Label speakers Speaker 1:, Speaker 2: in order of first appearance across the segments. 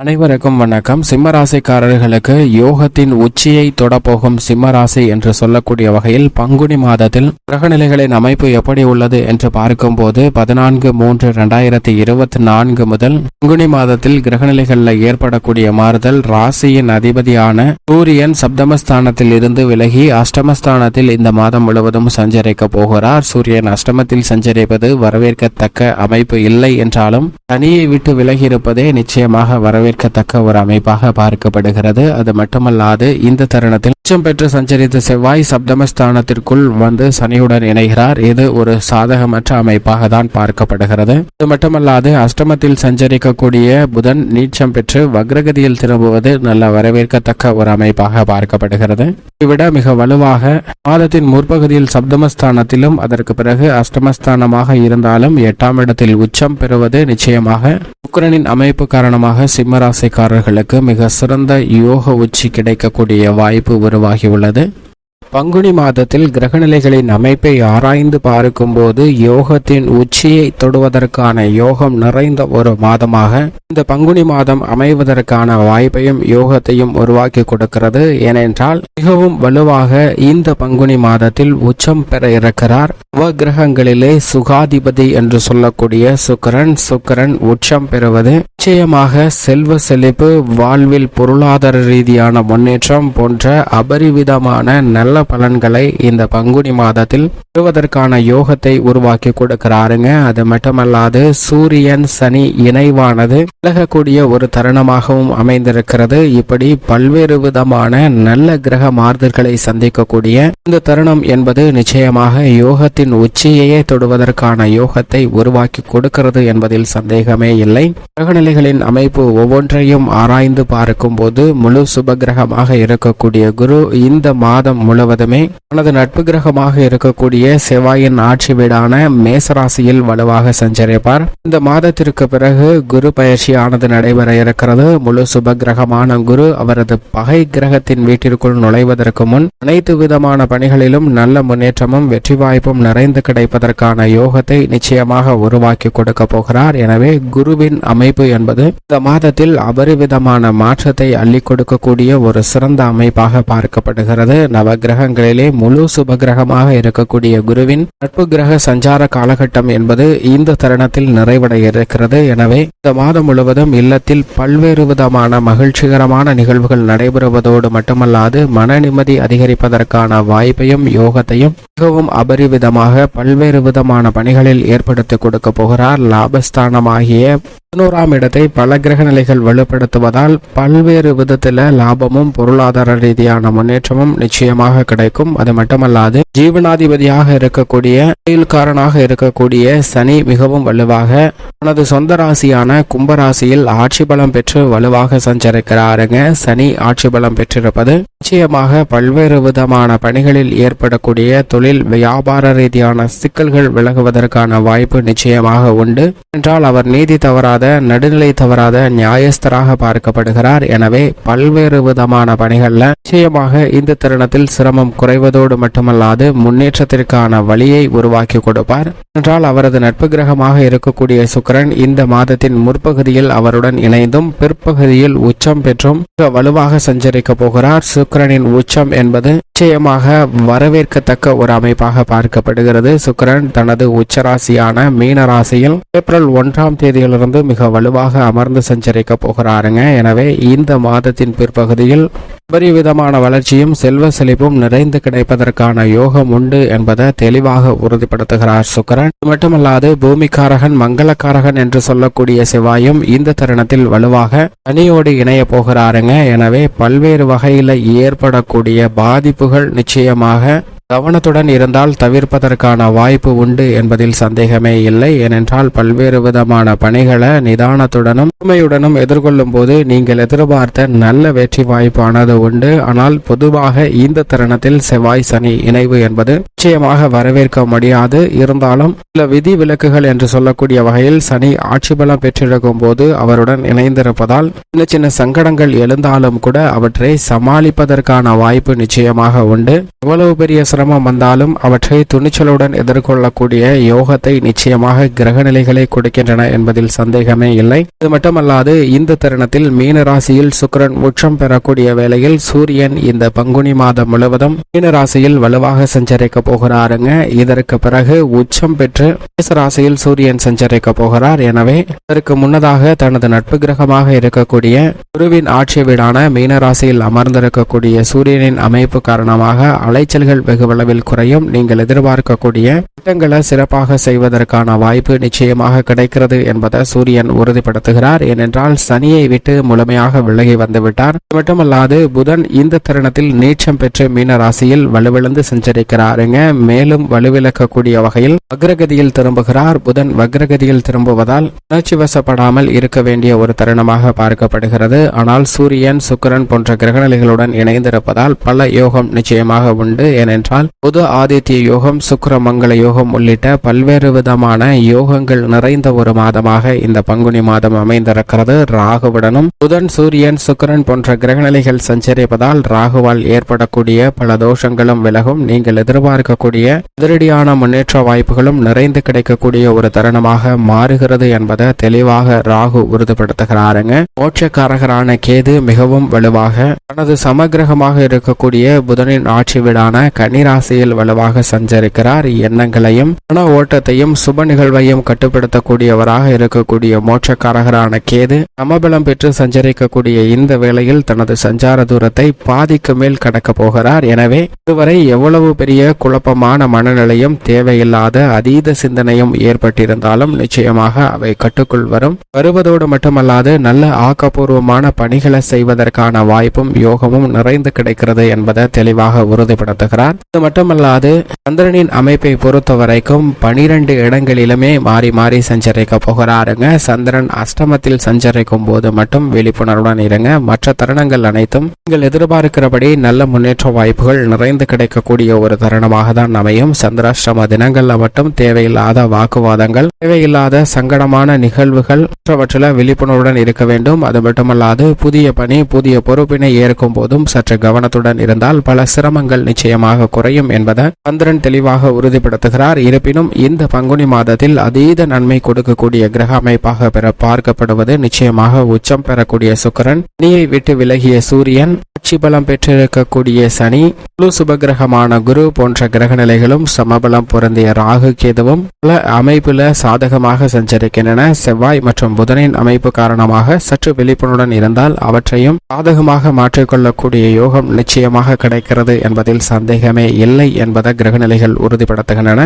Speaker 1: அனைவருக்கும் வணக்கம். சிம்மராசிக்காரர்களுக்கு யோகத்தின் உச்சியை தொடப்போகும் சிம்மராசி என்று சொல்லக்கூடிய வகையில் பங்குனி மாதத்தில் கிரகநிலைகளின் அமைப்பு எப்படி உள்ளது என்று பார்க்கும்போது பதினான்கு மூன்று இரண்டாயிரத்தி இருபத்தி நான்கு முதல் பங்குனி மாதத்தில் கிரகநிலைகளில் ஏற்படக்கூடிய மாறுதல் ராசியின் அதிபதியான சூரியன் சப்தமஸ்தானத்தில் இருந்து விலகி அஷ்டமஸ்தானத்தில் இந்த மாதம் முழுவதும் சஞ்சரிக்க போகிறார். சூரியன் அஷ்டமத்தில் சஞ்சரிப்பது வரவேற்கத்தக்க அமைப்பு இல்லை என்றாலும் தனியை விட்டு விலகி இருப்பதே நிச்சயமாக வரவேற்கத்தக்க ஒரு அமைப்பாக பார்க்கப்படுகிறது. அது மட்டுமல்லாது இந்த தருணத்தில் உச்சம் பெற்று சஞ்சரித்த செவ்வாய் சப்தமஸ்தானத்திற்குள் வந்து சனியுடன் இணைகிறார். இது ஒரு சாதகமற்ற அமைப்பாக தான் பார்க்கப்படுகிறது. அது மட்டுமல்லாது அஷ்டமத்தில் சஞ்சரிக்கக்கூடிய புதன் நீச்சம் பெற்று வக்ரகதியில் திரும்புவது நல்ல வரவேற்கத்தக்க ஒரு அமைப்பாக பார்க்கப்படுகிறது. இதைவிட மிக வலுவாக மாதத்தின் முற்பகுதியில் சப்தமஸ்தானத்திலும் அதற்கு பிறகு அஷ்டமஸ்தானமாக இருந்தாலும் எட்டாம் இடத்தில் உச்சம் பெறுவது நிச்சயமாக சுக்கிரனின் அமைப்பு காரணமாக சிம்ம சிம்மராசிக்காரர்களுக்கு மிக சிறந்த யோக உச்சி கிடைக்கக்கூடிய வாய்ப்பு உருவாகியுள்ளது. பங்குனி மாதத்தில் கிரகநிலைகளின் அமைப்பை ஆராய்ந்து பார்க்கும்போது யோகத்தின் உச்சியை தொடுவதற்கான யோகம் நிறைந்த ஒரு மாதமாக இந்த பங்குனி மாதம் அமைவதற்கான வாய்ப்பையும் யோகத்தையும் உருவாக்கி கொடுக்கிறது. ஏனென்றால் மிகவும் வலுவாக இந்த பங்குனி மாதத்தில் உச்சம் பெற இருக்கிறார். கிரகங்களிலே சுகாதிபதி என்று சொல்லக்கூடிய சுக்கரன் சுக்கரன் உச்சம் பெறுவது நிச்சயமாக செல்வ செழிப்பு வாழ்வில் பொருளாதார ரீதியான முன்னேற்றம் போன்ற அபரிவிதமான நல்ல பலன்களை இந்த பங்குனி மாதத்தில் பெறுவதற்கான யோகத்தை உருவாக்கி கொடுக்கிறாருங்க. அது மட்டுமல்லாது சூரியன் சனி இணைவானது விலகக்கூடிய ஒரு தருணமாகவும் அமைந்திருக்கிறது. இப்படி பல்வேறு விதமான நல்ல கிரக மாறுதல்களை சந்திக்கக்கூடிய இந்த தருணம் என்பது நிச்சயமாக யோகத்தின் உச்சியையே தொடுவதற்கான யோகத்தை உருவாக்கி கொடுக்கிறது என்பதில் சந்தேகமே இல்லை. கிரகநிலைகளின் அமைப்பு ஒவ்வொன்றையும் ஆராய்ந்து பார்க்கும் போது முழு சுபகிரகமாக இருக்கக்கூடிய குரு இந்த மாதம் முழுவதுமே தனது நட்பு கிரகமாக இருக்கக்கூடிய செவ்வாயின் ஆட்சி வீடான மேசராசியில் வலுவாக சஞ்சரிப்பார். இந்த மாதத்திற்கு பிறகு குரு பயிற்சியானது நடைபெற இருக்கிறது. முழு சுப கிரகமான குரு அவரது பகை கிரகத்தின் வீட்டிற்குள் நுழைவதற்கு முன் அனைத்து விதமான பணிகளிலும் நல்ல முன்னேற்றமும் வெற்றி வாய்ப்பும் நிறைந்து கிடைப்பதற்கான யோகத்தை நிச்சயமாக உருவாக்கி கொடுக்க போகிறார். எனவே குருவின் அமைப்பு என்பது இந்த மாதத்தில் அபரிவிதமான மாற்றத்தை அள்ளி கொடுக்கக்கூடிய ஒரு சிறந்த அமைப்பாக பார்க்கப்படுகிறது. நவ கிரகங்களிலே முழு சுபகிரகமாக இருக்கக்கூடிய குருவின் நட்பு கிரக சஞ்சார காலகட்டம் என்பது இந்த தருணத்தில் நிறைவடைய இருக்கிறது எனவே இந்த மாதம் முழுவதும் இல்லத்தில் பல்வேறு விதமான மகிழ்ச்சிகரமான நிகழ்வுகள் நடைபெறுவதோடு மட்டுமல்லாது மன நிம்மதி அதிகரிப்பதற்கான வாய்ப்பையும் யோகத்தையும் மிகவும் அபரிவிதமாக பல்வேறு விதமான பணிகளில் ஏற்படுத்தி கொடுக்க போகிறார். லாபஸ்தானமாகிய பதினோராம் இடத்தை பல கிரக நிலைகள் வலுப்படுத்துவதால் பல்வேறு விதத்தில் லாபமும் பொருளாதார ரீதியான முன்னேற்றமும் நிச்சயமாக கிடைக்கும். அது மட்டுமல்லாது ஜீவனாதிபதியாக இருக்கக்கூடிய தொழில்காரனாக இருக்கக்கூடிய சனி மிகவும் வலுவாக தனது சொந்த ராசியான கும்பராசியில் ஆட்சி பலம் பெற்று வலுவாக சஞ்சரிக்கிறாருங்க. சனி ஆட்சி பலம் பெற்றிருப்பது நிச்சயமாக பல்வேறு விதமான பணிகளில் ஏற்படக்கூடிய தொழில் வியாபார ரீதியான சிக்கல்கள் விலகுவதற்கான வாய்ப்பு நிச்சயமாக உண்டு. என்றால் அவர் நீதி தவறாத நடுநிலை தவறாத நியாயஸ்தராக பார்க்கப்படுகிறார். எனவே பல்வேறு விதமான பணிகள்ல நிச்சயமாக இந்த தருணத்தில் சிரமம் குறைவதோடு மட்டுமல்லாது முன்னேற்றத்திற்கான வழியை உருவாக்கி கொடுப்பார். என்றால் அவரது நட்பு கிரகமாக இருக்கக்கூடிய சுக்கரன் இந்த மாதத்தின் முற்பகுதியில் அவருடன் இணைந்தும் பிற்பகுதியில் உச்சம் பெற்றும் மிக வலுவாக சஞ்சரிக்க போகிறார். சுக்கரனின் உச்சம் என்பது நிச்சயமாக வரவேற்கத்தக்க ஒரு அமைப்பாக பார்க்கப்படுகிறது. சுக்கரன் தனது உச்சராசியான மீன ராசியில் ஏப்ரல் ஒன்றாம் தேதியிலிருந்து மிக வலுவாக அமர்ந்து சஞ்சரிக்க போகிறாருங்க. எனவே இந்த மாதத்தின் பிற்பகுதியில் விதமான வளர்ச்சியும் செல்வ செழிப்பும் நிறைந்து கிடைப்பதற்கான யோகம் உண்டு என்பதை தெளிவாக உறுதிப்படுத்துகிறார் சுக்கரன். மட்டுமல்லாது பூமிக்காரகன் மங்களக்காரகன் என்று சொல்லக்கூடிய செவ்வாயும் இந்த தருணத்தில் வலுவாக தனியோடு இணைய போகிறாருங்க. எனவே பல்வேறு வகையில ஏற்படக்கூடிய பாதிப்புகள் நிச்சயமாக கவனத்துடன் இருந்தால் தவிர்ப்பதற்கான வாய்ப்பு உண்டு என்பதில் சந்தேகமே இல்லை. ஏனென்றால் பல்வேறு விதமான பணிகளை நிதானத்துடனும் உண்மையுடனும் எதிர்கொள்ளும் போது நீங்கள் எதிர்பார்த்த நல்ல வெற்றி வாய்ப்பானது உண்டு. ஆனால் பொதுவாக இந்த தருணத்தில் செவ்வாய் சனி இணைவு என்பது நிச்சயமாக வரவேற்க முடியாது. இருந்தாலும் சில விதி விலக்குகள் என்று சொல்லக்கூடிய வகையில் சனி ஆட்சி பலம் பெற்றிருக்கும் போது அவருடன் இணைந்திருப்பதால் சின்ன சின்ன சங்கடங்கள் எழுந்தாலும் கூட அவற்றை சமாளிப்பதற்கான வாய்ப்பு நிச்சயமாக உண்டு. எவ்வளவு பெரிய சிரமம் சிரமம் வந்தாலும் அவற்றை துணிச்சலுடன் எதிர்கொள்ளக்கூடிய யோகத்தை நிச்சயமாக கிரக நிலைகளை கொடுக்கின்றன என்பதில் சந்தேகமே இல்லை. இது மட்டுமல்லாது இந்த தருணத்தில் மீன ராசியில் சுக்கிரன் உச்சம் பெறக்கூடிய வேளையில் சூரியன் இந்த பங்குனி மாதம் முழுவதும் மீன ராசியில் வலுவாக சஞ்சரிக்க போகிறாருங்க. இதற்கு பிறகு உச்சம் பெற்று மேச ராசியில் சூரியன் சஞ்சரிக்க போகிறார். எனவே இதற்கு முன்னதாக தனது நட்பு கிரகமாக இருக்கக்கூடிய குருவின் ஆட்சி வீடான மீன ராசியில் அமர்ந்திருக்கக்கூடிய சூரியனின் அமைப்பு காரணமாக அலைச்சல்கள் வெகு வெகுவளவில் குறையும். நீங்கள் எதிர்பார்க்கக்கூடிய திட்டங்களை சிறப்பாக செய்வதற்கான வாய்ப்பு நிச்சயமாக கிடைக்கிறது என்பதை சூரியன் உறுதிப்படுத்துகிறார். ஏனென்றால் சனியை விட்டு முழுமையாக விலகி வந்துவிட்டார். அது மட்டுமல்லாது புதன் இந்த தருணத்தில் நீச்சம் பெற்று மீன ராசியில் வலுவிழந்து சஞ்சரிக்கிறாருங்க. மேலும் வலுவிழக்கக்கூடிய வகையில் வக்ரகதியில் திரும்புகிறார். புதன் வக்ரகதியில் திரும்புவதால் உணர்ச்சி வசப்படாமல் இருக்க வேண்டிய ஒரு தருணமாக பார்க்கப்படுகிறது. ஆனால் சூரியன் சுக்கரன் போன்ற கிரகநிலைகளுடன் இணைந்திருப்பதால் பல யோகம் நிச்சயமாக உண்டு. ஏனென்றால் புது ஆதித்ய யோகம் சுக்கிர மங்கள யோகம் உள்ளிட்ட பல்வேறு விதமான யோகங்கள் நிறைந்த ஒரு மாதமாக இந்த பங்குனி மாதம் அமைந்திருக்கிறது. ராகுவுடனும் புதன் சூரியன் சுக்கரன் போன்ற கிரகநிலைகள் சஞ்சரிப்பதால் ராகுவால் ஏற்படக்கூடிய பல தோஷங்களும் விலகும். நீங்கள் எதிர்பார்க்கக்கூடிய அதிரடியான முன்னேற்ற வாய்ப்புகளும் நிறைந்து கிடைக்கக்கூடிய ஒரு தருணமாக மாறுகிறது என்பதை தெளிவாக ராகு உறுதிப்படுத்துகிறாருங்க. மோட்சக்காரகரான கேது மிகவும் வலுவாக தனது சமகிரகமாக இருக்கக்கூடிய புதனின் ஆட்சி வீடான கன்னிராசியில் வலுவாக சஞ்சரிக்கிறார். எண்ணங்களையும் மன ஓட்டத்தையும் சுப நிகழ்வையும் கட்டுப்படுத்தக்கூடியவராக இருக்கக்கூடிய மோட்சக்காரகரான கேது சமபலம் பெற்று சஞ்சரிக்கக்கூடிய இந்த வேளையில் தனது சஞ்சார தூரத்தை பாதிக்கு மேல் கடக்க போகிறார். எனவே இதுவரை எவ்வளவு பெரிய குழப்பமான மனநிலையும் தேவையில்லாத அதீத சிந்தனையும் ஏற்பட்டிருந்தாலும் நிச்சயமாக அவை கட்டுக்குள் வரும். வருவதோடு மட்டுமல்லாது நல்ல ஆக்கப்பூர்வமான பணிகளை செய்வதற்கான வாய்ப்பும் யோகமும் நிறைந்து கிடைக்கிறது என்பதை தெளிவாக உறுதிப்படுத்துகிறார். இது மட்டுமல்லாது சந்திரனின் அமைப்பை பொறுத்த வரைக்கும் பனிரெண்டு இடங்களிலுமே மாறி மாறி சஞ்சரிக்க போகிறாருங்க. சந்திரன் அஷ்டமத்தில் சஞ்சரிக்கும் போது மட்டும் விழிப்புணர்வுடன் இருங்க. மற்ற தருணங்கள் அனைத்தும் நீங்கள் எதிர்பார்க்கிறபடி நல்ல முன்னேற்ற வாய்ப்புகள் நிறைந்து கிடைக்கக்கூடிய ஒரு தருணமாக தான் அமையும். சந்திராஷ்டம தினங்கள்ல மட்டும் தேவையில்லாத வாக்குவாதங்கள் தேவையில்லாத சங்கடமான நிகழ்வுகள் மற்றவற்றில் விழிப்புணர்வுடன் இருக்க வேண்டும். அது மட்டுமல்லாது புதிய பணி புதிய பொறுப்பினை ஏற்கும் போதும் சற்று கவனத்துடன் இருந்தால் பல சிரமங்கள் நிச்சயமாக குறையும் என்பதை சந்திரன் தெளிவாக உறுதிப்படுத்துகிறார். இருப்பினும் இந்த பங்குனி மாதத்தில் அதீத நன்மை கொடுக்கக்கூடிய கிரக அமைப்பாக பெற பார்க்கப்படுவது நிச்சயமாக உச்சம் பெறக்கூடிய சுக்கிரன். நீயை விட்டு விலகிய சூரியன் ஆட்சி பலம் பெற்றிருக்கக்கூடிய சனி குழு சுபகிரகமான குரு போன்ற கிரக நிலைகளும் சமபலம் பொருந்திய ராகு கேதுவும் பல அமைப்புல சாதகமாக சஞ்சரிக்கின்றன. செவ்வாய் மற்றும் புதனின் அமைப்பு காரணமாக சற்று விழிப்புணர்வுடன் இருந்தால் அவற்றையும் சாதகமாக மாற்றிக்கொள்ளக்கூடிய யோகம் நிச்சயமாக கிடைக்கிறது என்பதில் சந்தேகமே இல்லை என்பதை கிரகநிலைகள் உறுதிப்படுத்துகின்றன.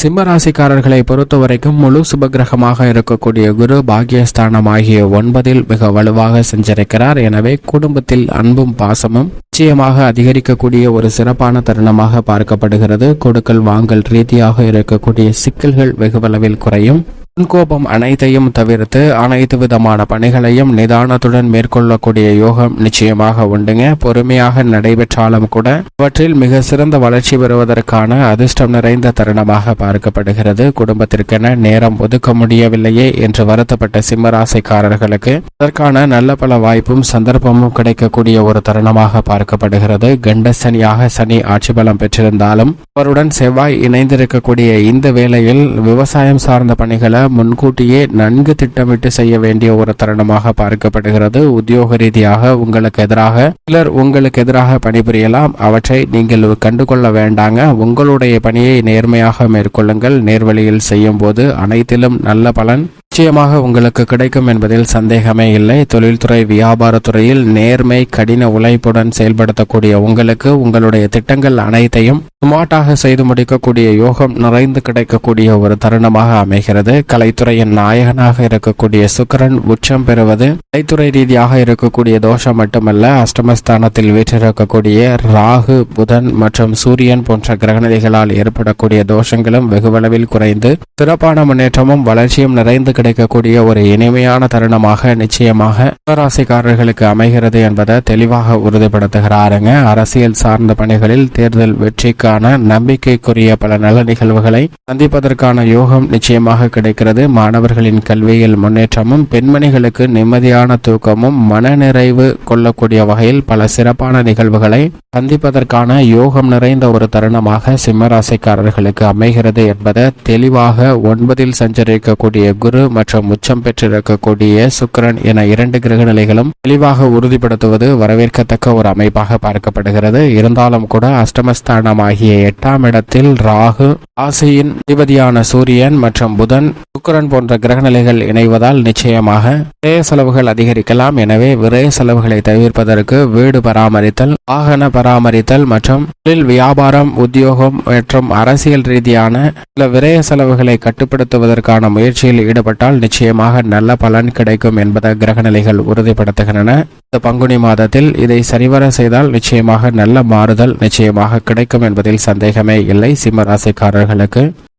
Speaker 1: சிம்ம ராசிக்காரர்களை பொறுத்தவரைக்கும் முழு சுபகிரகமாக இருக்கக்கூடிய குரு பாக்யஸ்தானம் ஆகிய ஒன்பதில் மிக வலுவாக சென்றிருக்கிறார் எனவே குடும்பத்தில் அன்பும் பாசமும் நிச்சயமாக அதிகரிக்கக்கூடிய ஒரு சிறப்பான தருணமாக பார்க்கப்படுகிறது. கொடுக்கல் வாங்கல் ரீதியாக இருக்கக்கூடிய சிக்கல்கள் வெகுவளவில் குறையும். முன்கோபம் அனைத்தையும் தவிர்த்து அனைத்து விதமான பணிகளையும் நிதானத்துடன் மேற்கொள்ளக்கூடிய யோகம் நிச்சயமாக உண்டுங்க. பொறுமையாக நடைபெற்றாலும் கூட அவற்றில் மிக சிறந்த வளர்ச்சி பெறுவதற்கான அதிர்ஷ்டம் நிறைந்த தருணமாக பார்க்கப்படுகிறது. குடும்பத்திற்கென நேரம் ஒதுக்க முடியவில்லையே என்று வருத்தப்பட்ட சிம்மராசிக்காரர்களுக்கு அதற்கான நல்ல பல வாய்ப்பும் சந்தர்ப்பமும் கிடைக்கக்கூடிய ஒரு தருணமாக பார்க்கப்படுகிறது. கண்டசனியாக சனி ஆட்சி பலம் பெற்றிருந்தாலும் அவருடன் செவ்வாய் இணைந்திருக்கக்கூடிய இந்த வேளையில் விவசாயம் சார்ந்த பணிகளை முன்கூட்டியே நன்கு திட்டமிட்டு செய்ய வேண்டிய ஒரு தருணமாக பார்க்கப்படுகிறது. உத்தியோக ரீதியாக உங்களுக்கு எதிராக சிலர் உங்களுக்கு எதிராக பணிபுரியலாம். அவற்றை நீங்கள் கண்டுகொள்ள வேண்டாங்க. உங்களுடைய பணியை நேர்மையாக மேற்கொள்ளுங்கள். நேர்வழியில் செய்யும் போது அனைத்திலும் நல்ல பலன் நிச்சயமாக உங்களுக்கு கிடைக்கும் என்பதில் சந்தேகமே இல்லை. தொழில்துறை வியாபாரத்துறையில் நேர்மை கடின உழைப்புடன் செயல்படுத்தக்கூடிய உங்களுக்கு உங்களுடைய திட்டங்கள் அனைத்தையும் ஸ்மார்ட்டாக செய்து முடிக்கக்கூடிய யோகம் நிறைந்து கிடைக்கக்கூடிய ஒரு தருணமாக அமைகிறது. கலைத்துறையின் நாயகனாக இருக்கக்கூடிய சுக்கரன் உச்சம் பெறுவது கலைத்துறை ரீதியாக இருக்கக்கூடிய தோஷம் மட்டுமல்ல அஷ்டமஸ்தானத்தில் வீற்றிருக்கக்கூடிய ராகு புதன் மற்றும் சூரியன் போன்ற கிரகநிலைகளால் ஏற்படக்கூடிய தோஷங்களும் வெகுவளவில் குறைந்து சிறப்பான முன்னேற்றமும் வளர்ச்சியும் நிறைந்து கிடை கிடைக்கக்கூடிய ஒரு இனிமையான தருணமாக நிச்சயமாக சிம்மராசிக்காரர்களுக்கு அமைகிறது என்பதை தெளிவாக உறுதிப்படுத்துகிறாருங்க. அரசியல் சார்ந்த பணிகளில் தேர்தல் வெற்றிக்கான நம்பிக்கைக்குரிய பல நல்ல நிகழ்வுகளை சந்திப்பதற்கான யோகம் நிச்சயமாக கிடைக்கிறது. மாணவர்களின் கல்வியில் முன்னேற்றமும் பெண்மணிகளுக்கு நிம்மதியான தூக்கமும் மனநிறைவு கொள்ளக்கூடிய வகையில் பல சிறப்பான நிகழ்வுகளை சந்திப்பதற்கான யோகம் நிறைந்த ஒரு தருணமாக சிம்மராசிக்காரர்களுக்கு அமைகிறது என்பதை தெளிவாக ஒன்பதில் சஞ்சரிக்கக்கூடிய குரு மற்றும் உச்சம் பெற்றிருக்கக்கூடிய சுக்கிரன் என இரண்டு கிரக நிலைகளும் தெளிவாக உறுதிப்படுத்துவது வரவேற்கத்தக்க ஒரு அமைப்பாக பார்க்கப்படுகிறது. இருந்தாலும் கூட அஷ்டமஸ்தானமாகிய எட்டாம் இடத்தில் ராகு ஆசையின் அதிபதியான சூரியன் மற்றும் புதன் சுக்கரன் போன்ற கிரகநிலைகள் இணைவதால் நிச்சயமாக விரய செலவுகள் அதிகரிக்கலாம். எனவே விரய செலவுகளை தவிர்ப்பதற்கு வீடு பராமரித்தல் வாகன பராமரித்தல் மற்றும் தொழில் வியாபாரம் உத்தியோகம் மற்றும் அரசியல் ரீதியான சில விரய செலவுகளை கட்டுப்படுத்துவதற்கான முயற்சியில் ஈடுபட்டால் நிச்சயமாக நல்ல பலன் கிடைக்கும் என்பதை கிரகநிலைகள் உறுதிப்படுத்துகின்றன. இந்த பங்குனி மாதத்தில் இதை சரிவர செய்தால் நிச்சயமாக நல்ல மாறுதல் நிச்சயமாக கிடைக்கும் என்பதில் சந்தேகமே இல்லை. சிம்மராசிக்காரர்களுக்கு